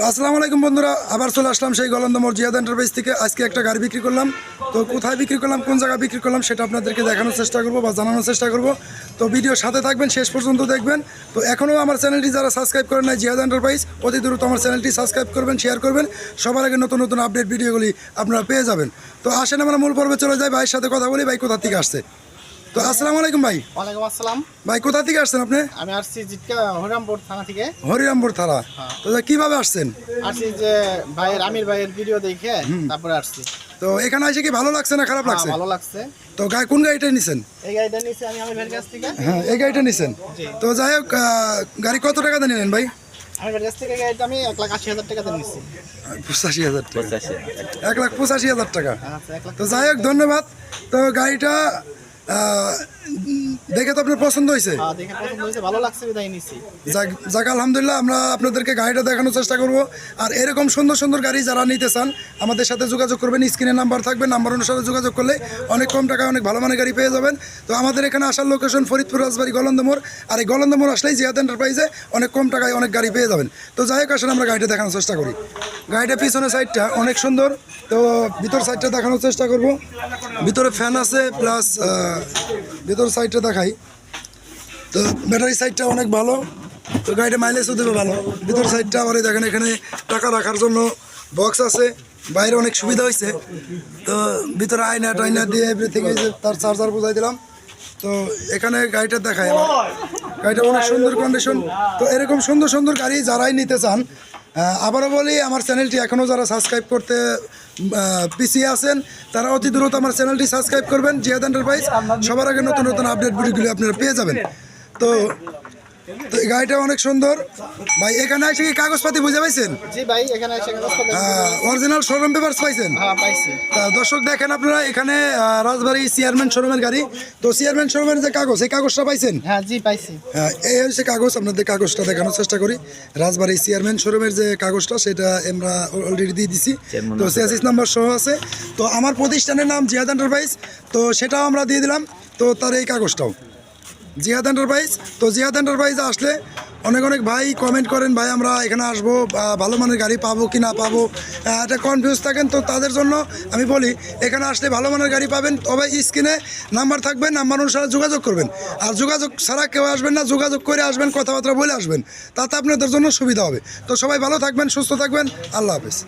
তো আসসালামু আলাইকুম বন্ধুরা, আবার চলে আসলাম সেই গলন্দমোর জিয়াদ এন্টারপ্রাইজ থেকে। আজকে একটা গাড়ি বিক্রি করলাম। তো কোথায় বিক্রি করলাম, কোন জায়গায় বিক্রি করলাম সেটা আপনাদেরকে দেখানোর চেষ্টা করব বা জানানোর চেষ্টা করব। তো ভিডিওর সাথে থাকবেন, শেষ পর্যন্ত দেখবেন। তো এখনও আমার চ্যানেলটি যারা সাবস্ক্রাইব করেন না জিয়াদ এন্টারপ্রাইজ অতি দ্রুত আমার চ্যানেলটি সাবস্ক্রাইব করবেন শেয়ার করবেন। সবার আগে নতুন নতুন আপডেট ভিডিওগুলি আপনারা পেয়ে যাবেন। তো আসেন, আমরা মূল পর্বে চলে যাই। ভাইয়ের সাথে কথা বলি, ভাই কোথা থেকে আসছে? তো আসসালামু আলাইকুম ভাই। ওয়ালাইকুম আসসালাম। ভাই কোথা থেকে আসছেন আপনি? আমি আসছি জিটকা হরিরামপুর থানা থেকে। হরিরামপুর থানা। তো কীভাবে আসছেন? আসছি যে ভাইয়ের আমির ভাইয়ের ভিডিও দেখে তারপরে আসছি। তো এখানে এসে কি ভালো লাগছে না খারাপ হ্যাঁ, লাগছে? ভালো লাগছে। তো গায়ে কোন গাড়িটা নিছেন? এই গাড়িটা নিয়েছি আমি আমির ভাইয়ের কাছ থেকে। হ্যাঁ এই গাড়িটা নিছেন? তো যাই হোক গাড়ি কত টাকাতে নিলেন ভাই? আমির ভাইয়ের কাছ থেকে গাড়িটা আমি এক লাখ আশি হাজার নিচ্ছি পঁচাশি হাজার টাকা। এক লাখ পঁচাশি হাজার টাকা। আচ্ছা তো যাই হোক ধন্যবাদ। তো গাড়িটা uh, দেখে তো আপনার পছন্দ হয়েছে? হ্যাঁ, দেখে যাক আলহামদুলিল্লাহ আমরা আপনাদেরকে গাড়িটা দেখানোর চেষ্টা করব। আর এরকম সুন্দর সুন্দর গাড়ি যারা নিতে চান আমাদের সাথে যোগাযোগ করবেন স্ক্রিনে নাম্বার থাকবে নাম্বার অনুসারে যোগাযোগ করলে অনেক কম টাকায় অনেক ভালো মানের গাড়ি পেয়ে যাবেন। তো আমাদের এখানে আসার লোকেশন ফরিদপুর রাজবাড়ি গলন্দমোড় আর এই গলন্দমোড় আসলেই জিয়াদ এন্টারপ্রাইজে অনেক কম টাকায় অনেক গাড়ি পেয়ে যাবেন। তো যাই হোক আসলে আমরা গাড়িটা দেখানোর চেষ্টা করি। গাড়িটা পিছনের সাইডটা অনেক সুন্দর। তো ভিতর সাইডটা দেখানোর চেষ্টা করব। ভিতরে ফ্যান আছে প্লাস ভিতর সাইডটা দেখাই তো ব্যাটারি সাইডটা অনেক ভালো। তো গাড়িটা মাইলেজও দেবে ভালো। ভিতর সাইডটা আমার দেখেন, এখানে টাকা রাখার জন্য বক্স আছে। বাইরে অনেক সুবিধা হয়েছে। তো ভিতরে আয়না টাইনা দিয়ে এভরিথিং তার চার্জার বোঝাই দিলাম। তো এখানে গাড়িটা দেখায় গাড়িটা অনেক সুন্দর কন্ডিশন তো এরকম সুন্দর সুন্দর গাড়ি যারাই নিতে চান আবারও বলি, আমার চ্যানেলটি এখনও যারা সাবস্ক্রাইব করতে পিছিয়ে আছেন, তারা অতি দ্রুত আমার চ্যানেলটি সাবস্ক্রাইব করবেন জিয়াদ এন্টারপ্রাইজ সবার আগে নতুন নতুন আপডেট ভিডিওগুলি আপনারা পেয়ে যাবেন। তো তো এই গাড়িটা অনেক সুন্দর। ভাই এখানে এসে কি কাগজপাতি বুঝে পাইছেন? জি ভাই এখানে এসে কাগজপত্র অরিজিনাল শোরুম পেপারস পাইছেন? হ্যাঁ তা দর্শক দেখেন আপনারা এখানে রাজবাড়ি চেয়ারম্যান শোরুমের গাড়ি। তো চেয়ারম্যান শোরুমের যে কাগজ এই কাগজটা পাইছেন? হ্যাঁ জি পাইছি। হ্যাঁ এই হচ্ছে কাগজ আপনাদের কাগজটা দেখানোর চেষ্টা করি। রাজবাড়ি চেয়ারম্যান শোরুমের যে কাগজটা সেটা আমরা অলরেডি দিয়ে দিছি। তো সিয়াসিস নাম্বার সহ আছে। তো আমার প্রতিষ্ঠানের নাম জিয়াদ এন্টারপ্রাইজ তো সেটাও আমরা দিয়ে দিলাম। তো তার এই কাগজটাও। জিয়াদ এন্টারপ্রাইজ তো জিয়াদ এন্টারপ্রাইজে আসলে অনেক অনেক ভাই কমেন্ট করেন, ভাই, আমরা এখানে আসব ভালো মানের গাড়ি পাবো কি না পাবো? একটা কনফিউজ থাকেন, তো তাদের জন্য আমি বলি, এখানে আসলে ভালো মানের গাড়ি পাবেন, তবে স্ক্রিনে নাম্বার থাকবে নাম্বার অনুসারে যোগাযোগ করবেন। আর যোগাযোগ ছাড়া কেউ আসবেন না, যোগাযোগ করে আসবেন, কথাবার্তা বলে আসবেন। তাতে আপনাদের জন্য সুবিধা হবে। তো সবাই ভালো থাকবেন, সুস্থ থাকবেন, আল্লাহ হাফেজ।